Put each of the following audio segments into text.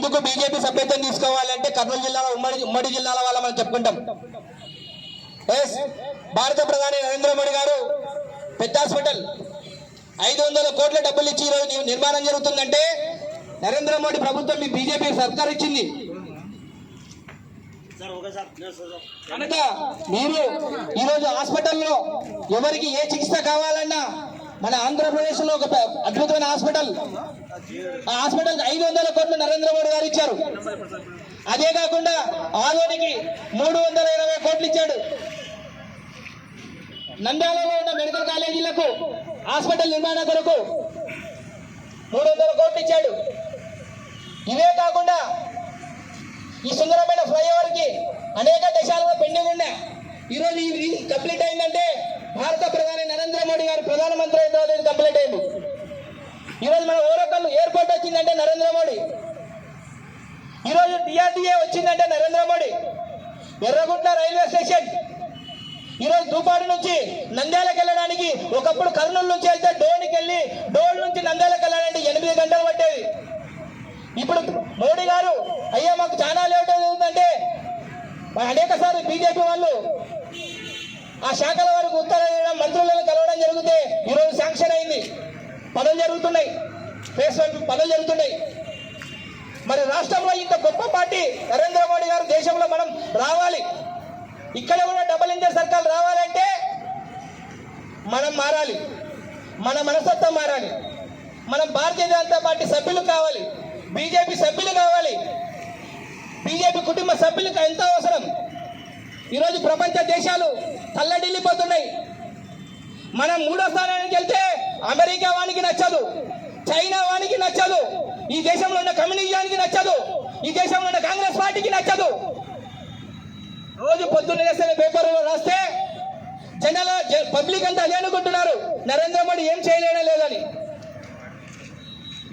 ఎందుకు బీజేపీ సభ్యత్వం తీసుకోవాలంటే కర్నూలు జిల్లాలో ఉమ్మడి ఉమ్మడి జిల్లాల వాళ్ళ మనం చెప్పుకుంటాం. ఎస్ భారత ప్రధాని నరేంద్ర మోడీ గారు పెద్ద హాస్పిటల్. ఐదు వందల కోట్ల డబ్బులు ఇచ్చి ఈరోజు నిర్మాణం జరుగుతుందంటే నరేంద్ర మోడీ ప్రభుత్వం మీ బీజేపీ సర్కార్ ఇచ్చింది. కనుక మీరు ఈరోజు హాస్పిటల్లో ఎవరికి ఏ చికిత్స కావాలన్నా మన ఆంధ్రప్రదేశ్లో ఒక అద్భుతమైన హాస్పిటల్. ఆ హాస్పిటల్ ఐదు వందల కోట్లు నరేంద్ర మోడీ గారు ఇచ్చారు. అదే కాకుండా ఆదోనికి మూడు వందల ఇరవై కోట్లు ఇచ్చాడు. నంద్యాలలో ఉన్న మెడికల్ కాలేజీలకు హాస్పిటల్ నిర్మాణ కొరకు మూడు వందల కోట్లు ఇచ్చాడు. ఇవే కాకుండా ఈ సుందరమైన ఫ్లైఓవర్కి అనేక దేశాలలో పెండింగ్ ఉన్నాయి. ఈరోజు ఇది కంప్లీట్ అయిందంటే భారత ప్రధాని నరేంద్ర మోడీ గారు ప్రధానమంత్రి అయిన తర్వాత ఇది కంప్లీట్ అయింది. ఈరోజు మన ఓరకల్ ఎయిర్పోర్ట్ వచ్చిందంటే నరేంద్ర మోడీ. ఈరోజు డిఆర్డిఏ వచ్చిందంటే Narendra Modi. Erragunta railway station. ఈరోజు దూపాడు నుంచి నంద్యాలకు వెళ్ళడానికి ఒకప్పుడు కర్నూలు నుంచి వెళ్తే డోనికి వెళ్ళి డోల్ నుంచి నంద్యాలకు వెళ్ళాలంటే ఎనిమిది గంటలు పట్టేది. ఇప్పుడు మోడీ గారు అయ్యా మాకు చాలా లేట్ అవుతుందంటే అనేక సార్లు బీజేపీ వాళ్ళు ఆ శాఖల వరకు ఉత్తర్వులు వేయడం మంత్రులను కలవడం జరిగితే ఈరోజు శాంక్షన్ అయింది. పనులు జరుగుతున్నాయి. ఫేస్ వన్ పనులు జరుగుతున్నాయి. మరి రాష్ట్రంలో ఇంత గొప్ప పార్టీ నరేంద్ర మోడీ గారు దేశంలో మనం రావాలి. ఇక్కడ కూడా డబుల్ ఇంజన్ సర్కార్ రావాలంటే మనం మారాలి. మన మనస్తత్వం మారాలి. మనం భారతీయ జనతా పార్టీ సభ్యులు కావాలి. బీజేపీ సభ్యులు కావాలి. బీజేపీ కుటుంబ సభ్యులకు ఎంతో అవసరం. ఈరోజు ప్రపంచ దేశాలు తల్లడిల్లిపోతున్నాయి. మనం మూడో స్థానానికి వెళ్తే అమెరికా వానికి నచ్చదు చైనా వానికి నచ్చదు ఈ దేశంలో ఉన్న కమ్యూనిజానికి నచ్చదు ఈ దేశంలో ఉన్న కాంగ్రెస్ పార్టీకి నచ్చదు. రోజు పొద్దున్న లేస్తే పేపర్లో రాస్తే జనాల జ- పబ్లిక్ అంతా అదే అనుకుంటున్నారు. నరేంద్ర మోడీ ఏం చేయలేడం లేదని.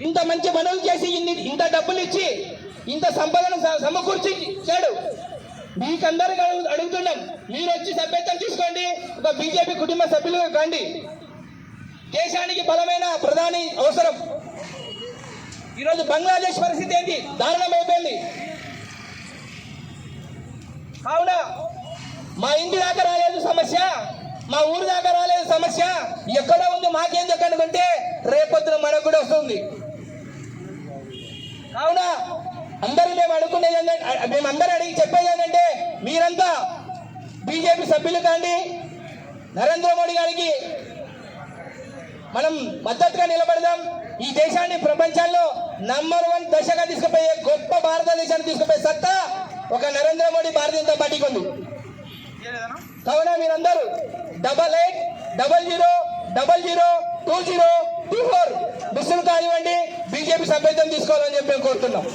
ఇంత మంచి పనులు చేసి ఇన్ని ఇంత డబ్బులు ఇచ్చి ఇంత సంపదను సమకూర్చి ఇచ్చాడు మీకందరికి అడుగుతున్నాం. మీరు వచ్చి సభ్యత్వం తీసుకోండి. ఒక బీజేపీ కుటుంబ సభ్యులు కండి. దేశానికి బలమైన ప్రధాని అవసరం. ఈరోజు బంగ్లాదేశ్ పరిస్థితి ఏంటి? దారుణమైపోయింది కావున మా ఇంటి దాకా రాలేదు సమస్య. మా ఊరి దాకా రాలేదు సమస్య. ఎక్కడ ఉంది మాకేం చెప్పనుకుంటే రేపొద్దున మనకు కూడా వస్తుంది. కావున అందరూ మేము అడుగుకునేది మేము అందరూ అడిగి చెప్పేది ఏంటంటే మీరంతా బీజేపీ సభ్యులు కాండి. నరేంద్ర మోడీ గారికి మనం మద్దతుగా నిలబడదాం. ఈ దేశాన్ని ప్రపంచంలో నంబర్ వన్ దశగా తీసుకుపోయే గొప్ప భారతదేశాన్ని తీసుకుపోయే సత్తా ఒక నరేంద్ర మోడీ భారతీయ జనతా పార్టీకి ఉంది. కావున మీరందరూ double eight double zero double zero two zero two four మిస్సులు కానివ్వండి బీజేపీ సభ్యత్వం తీసుకోవాలని చెప్పి మేము కోరుతున్నాం.